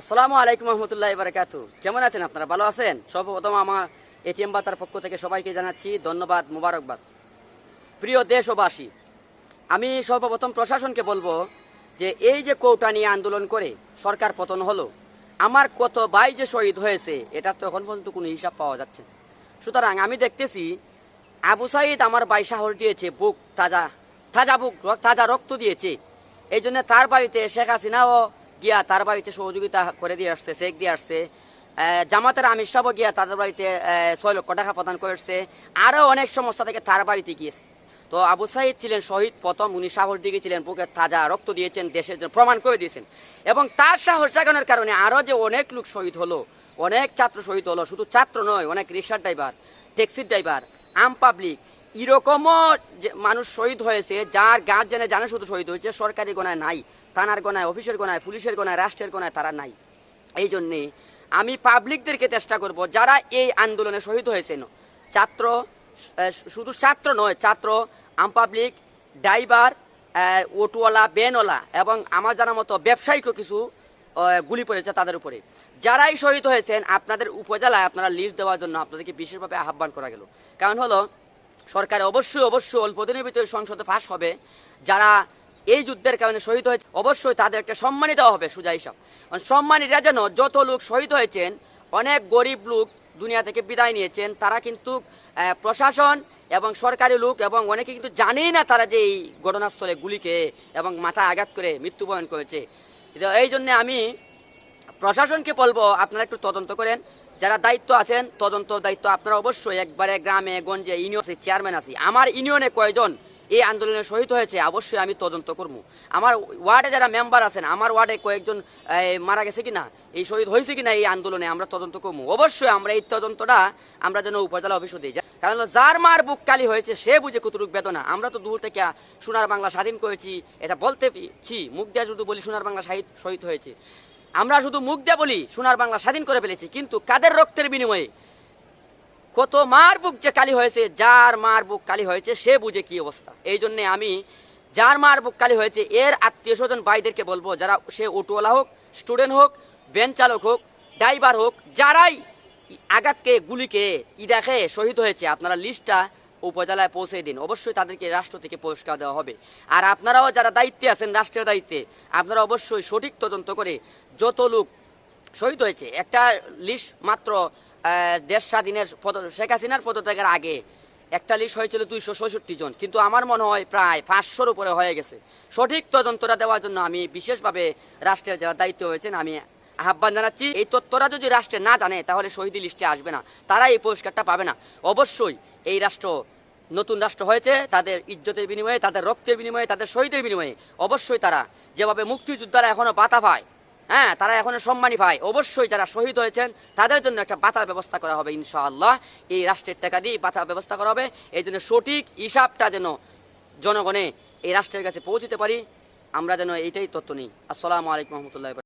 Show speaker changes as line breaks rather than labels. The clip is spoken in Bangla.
আসসালামু আলাইকুম রহমতুল্লাহ বারাকাত কেমন আছেন আপনারা? ভালো আছেন? সর্বপ্রথম আমার এটিএম বাতার পক্ষ থেকে সবাইকে জানাচ্ছি ধন্যবাদ, মুবারকবাদ। প্রিয় দেশবাসী, আমি সর্বপ্রথম প্রশাসনকে বলব যে এই যে কৌটা নিয়ে আন্দোলন করে সরকার পতন হলো, আমার কত ভাই যে শহীদ হয়েছে, এটা তো এখন পর্যন্ত কোনো হিসাব পাওয়া যাচ্ছে না। সুতরাং আমি দেখতেছি, আবু সাইদ আমার ভাই সাহস দিয়েছে, বুক তাজা তাজা বুক, তাজা রক্ত দিয়েছে। এই জন্য তার বাড়িতে শেখ হাসিনাও গিয়া তার বাড়িতে সহযোগিতা করে দিয়ে আসছে, চেক দিয়ে আসছে। জামাতের আমির সাহেবও গিয়া তাদের বাড়িতে ছয় লক্ষ টাকা প্রদান করেছে। আরও অনেক সমস্যা থেকে তার বাড়িতে গিয়েছে। তো আবু সাইদ ছিলেন শহীদ প্রথম, উনি সাহস দিয়ে ছিলেন বুকের তাজা রক্ত দিয়েছেন, দেশের জন্য প্রমাণ করে দিয়েছেন। এবং তার সাহস জাগানোর কারণে আরও যে অনেক লোক শহীদ হলো, অনেক ছাত্র শহীদ হলো, শুধু ছাত্র নয়, অনেক রিক্সার ড্রাইভার, ট্যাক্সির ড্রাইভার, আম পাবলিক, এরকমও যে মানুষ শহীদ হয়েছে, যার গার্জেনে জানে শুধু শহীদ হয়েছে, সরকারি গোনায় নাই। থানার গোনায়, অফিসের গোনায়, পুলিশের গোনায়, রাষ্ট্রের গোনায় তারা নাই। এই জন্যে আমি পাবলিকদেরকে চেষ্টা করব, যারা এই আন্দোলনে শহীদ হয়েছেন। ছাত্র শুধু ছাত্র নয়, ছাত্র আম পাবলিক ড্রাইভার অটোওয়ালা বেনওয়ালা এবং আমার জানা মতো ব্যবসায়িকও কিছু গুলি পড়েছে তাদের উপরে। যারাই শহীদ হয়েছেন, আপনাদের উপজেলায় আপনারা লিস্ট দেওয়ার জন্য আপনাদেরকে বিশেষভাবে আহ্বান করা গেল। কারণ হলো, সরকার অবশ্যই অবশ্যই অল্প দিনের ভিতরে সংসদে পাশ হবে। যারা এই যুদ্ধের কারণে শহীদ হয়েছে, অবশ্যই তাদের একটা সম্মানী দেওয়া হবে, সুজা হিসাব। সম্মানীরা যেন যত লোক শহীদ হয়েছেন, অনেক গরিব লোক দুনিয়া থেকে বিদায় নিয়েছেন, তারা কিন্তু প্রশাসন এবং সরকারি লোক এবং অনেকে কিন্তু জানেই না তারা যে এই ঘটনাস্থলে গুলিকে এবং মাথায় আঘাত করে মৃত্যুবরণ করেছে। এই জন্য আমি প্রশাসনকে বলব, আপনারা একটু তদন্ত করেন। যারা দায়িত্ব আছেন, তদন্ত দায়িত্ব আপনারা অবশ্যই একবারে গ্রামে, গঞ্জে, ইউনিয়ন, চেয়ারম্যান আছি। আমার ইউনিয়নে কয়জন এই আন্দোলনে শহীদ হয়েছে, অবশ্যই আমি তদন্ত করব। আমার ওয়ার্ডে যারা মেম্বার আছেন, আমার ওয়ার্ডে কয়েকজন মারা গেছে কিনা, এই শহীদ হয়েছে কিনা এই আন্দোলনে আমরা তদন্ত করব। অবশ্যই আমরা এই তদন্তটা আমরা যেন উপজেলা অফিসে দিই। কারণ যার মার বুক কালি হয়েছে, সে বুঝে কতটুক বেদনা। আমরা তো দূর থেকে সোনার বাংলা স্বাধীন করেছি, এটা বলতে ছি মুখ দিয়ে শুধু বলি, সোনার বাংলা শহীদ শহীদ হয়েছে। আমরা শুধু মুখ দিয়ে বলি, সোনার বাংলা স্বাধীন করে ফেলেছি, কিন্তু কাদের রক্তের বিনিময়ে কত মার বুক যে কালি হয়েছে, যার মার বুক কালি হয়েছে, সে বুঝে কি অবস্থা। এই জন্যে আমি যার মার বুক কালি হয়েছে, এর আত্মীয় স্বজন ভাইদেরকে বলব, যারা সে অটোওয়ালা হোক, স্টুডেন্ট হোক, ভ্যান চালক হোক, ড্রাইভার হোক, যারাই আঘাতকে, গুলিকে ই দেখে শহীদ হয়েছে, আপনারা লিস্টটা উপজেলায় পৌঁছে দিন। অবশ্যই তাদেরকে রাষ্ট্র থেকে পুরস্কার দেওয়া হবে। আর আপনারাও যারা দায়িত্বে আছেন রাষ্ট্রের দায়িত্বে, আপনারা অবশ্যই সঠিক তদন্ত করে যত লোক শহীদ হয়েছে, একটা লিস্ট মাত্র দেশ স্বাধীনের পদ- শেখ হাসিনার পদত্যাগের আগে একটা লিস্ট হয়েছিল দুইশো ছয়ষট্টি জন। কিন্তু আমার মনে হয় প্রায় পাঁচশোর উপরে হয়ে গেছে। সঠিক তদন্তটা দেওয়ার জন্য আমি বিশেষভাবে রাষ্ট্রের যারা দায়িত্ব হয়েছেন আমি আহ্বান জানাচ্ছি, এই তথ্যটা যদি রাষ্ট্রে না জানে, তাহলে শহীদি লিস্টে আসবে না। তারা এই পুরস্কারটা পাবে না। অবশ্যই এই রাষ্ট্র নতুন রাষ্ট্র হয়েছে, তাদের ইজ্জতের বিনিময়ে, তাদের রক্তের বিনিময়ে, তাদের শহীদের বিনিময়ে অবশ্যই তারা যেভাবে মুক্তিযোদ্ধারা এখনও বাতা পায় হ্যাঁ তারা এখনও সম্মানী ভাই অবশ্যই যারা শহীদ হয়েছেন, তাদের জন্য একটা বাতার ব্যবস্থা করা হবে, ইনশাআল্লাহ। এই রাষ্ট্রের টাকা দিয়ে বাতার ব্যবস্থা করা হবে। এই জন্য সঠিক হিসাবটা যেন জনগণে এই রাষ্ট্রের কাছে পৌঁছতে পারি, আমরা যেন এইটাই তথ্য নিই। আসসালামু আলাইকুম রহমতুল্লাহ